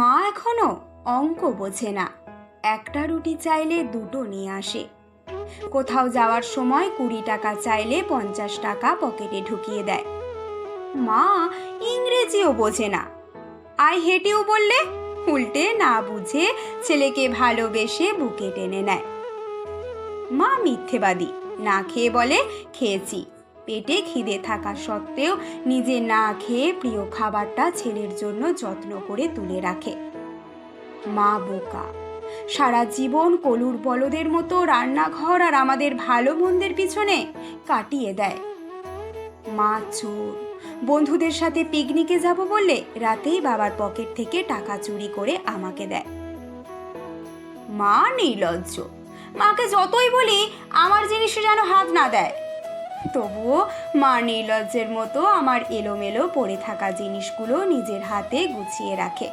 একটুকু বোঝে না। একটা রুটি চাইলে দুটো নিয়ে আসে। কোথাও যাওয়ার সময় কুড়ি টাকা চাইলে পঞ্চাশ টাকা পকেটে ঢুকিয়ে দেয়। মা ইংরেজিও বোঝে না। আই হেটেও বললে, উল্টে না বুঝে ছেলেকে ভালোবেসে বুকে টেনে নেয়। মা মিথ্যেবাদী, না খেয়ে বলে, খেয়েছি। পেটে খিদে থাকা সত্ত্বেও নিজে না খেয়ে প্রিয় খাবারটা ছেলের জন্য যত্ন করে তুলে রাখে। মা বোকা। সারা জীবন কলুর বলদের মতো রান্নাঘর আর আমাদের ভালো মন্দের পিছনে কাটিয়ে দেয়। মা চোর। বন্ধুদের সাথে পিকনিকে যাব বললে রাতেই বাবার পকেট থেকে টাকা চুরি করে আমাকে দেয়। মা নির্লজ্জ। মাকে যতই বলি আমার জিনিসে যেন হাত না দেয়। তবুও মা নির্লজ্জের মতো আমার এলোমেলো পড়ে থাকা জিনিসগুলো নিজের হাতে গুছিয়ে রাখে।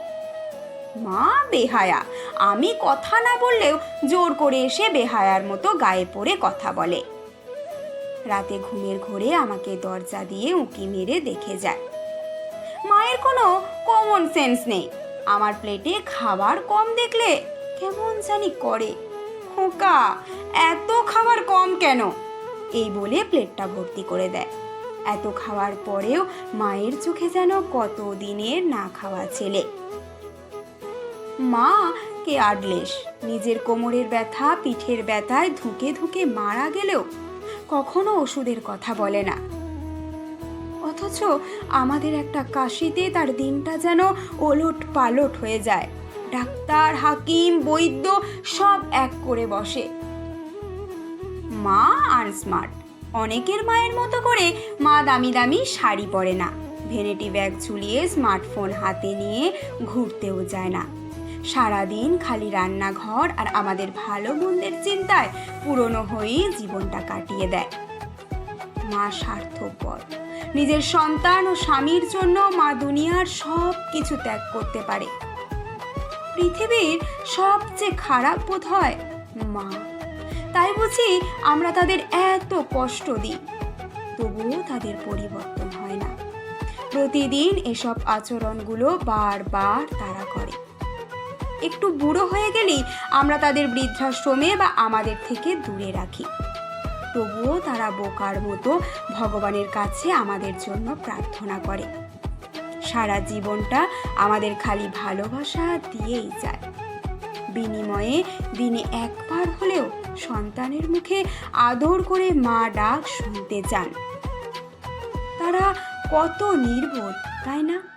মা বেহায়া, আমি কথা না বললেও জোর করে এসে বেহায়ার মতো গায়ে পড়ে কথা বলে। রাতে ঘুমের ঘোরে আমাকে দরজা দিয়ে উঁকি মেরে দেখে যায়। মায়ের কোনো কমন সেন্স নেই। আমার প্লেটে খাবার কম দেখলে কেমন জানি করে। খোকা, এত খাবার কম কেন? এই বলে প্লেটটা ভর্তি করে দেয়। এত খাওয়ার পরেও মায়ের চোখে যেন কত দিনের না খাওয়া ছেলে। মা, কে আডলেস নিজের কোমরের ব্যথা, পিঠের ব্যথায় ধুকে ধুকে মারা গেলেও কখনো ওষুধের কথা বলে না। অথচ আমাদের একটা কাশিতে তার দিনটা যেন ওলট পালট হয়ে যায়। ডাক্তার, হাকিম, বৈদ্য সব এক করে বসে। মা আর স্মার্ট অনেকের মায়ের মতো করে মা দামি দামি শাড়ি পরে না। ভেনেটি ব্যাগ ঝুলিয়ে স্মার্টফোন হাতে নিয়ে ঘুরতেও যায় না। সারাদিন খালি রান্নাঘর আর আমাদের ভালো মন্দের চিন্তায় পুরনো হয়েই জীবনটা কাটিয়ে দেয়। মা স্বার্থপর। নিজের সন্তান ও স্বামীর জন্য মা দুনিয়ার সব কিছু ত্যাগ করতে পারে। পৃথিবীর সবচেয়ে খারাপ বোধ হয় মা। তাই বুঝি আমরা তাদের এত কষ্ট দিই। তবুও তাদের পরিবর্তন হয় না। প্রতিদিন এসব আচরণগুলো বারবার তারা করে। একটু বুড়ো হয়ে গেলেই আমরা তাদের বৃদ্ধাশ্রমে বা আমাদের থেকে দূরে রাখি। তবুও তারা বোকার মতো ভগবানের কাছে আমাদের জন্য প্রার্থনা করে। সারা জীবনটা আমাদের খালি ভালোবাসা দিয়েই যায়। বিনিময়ে দিনে একবার হলেও সন্তানের মুখে আদর করে মা ডাক শুনতে চান। তারা কত নির্বোধ তাই না?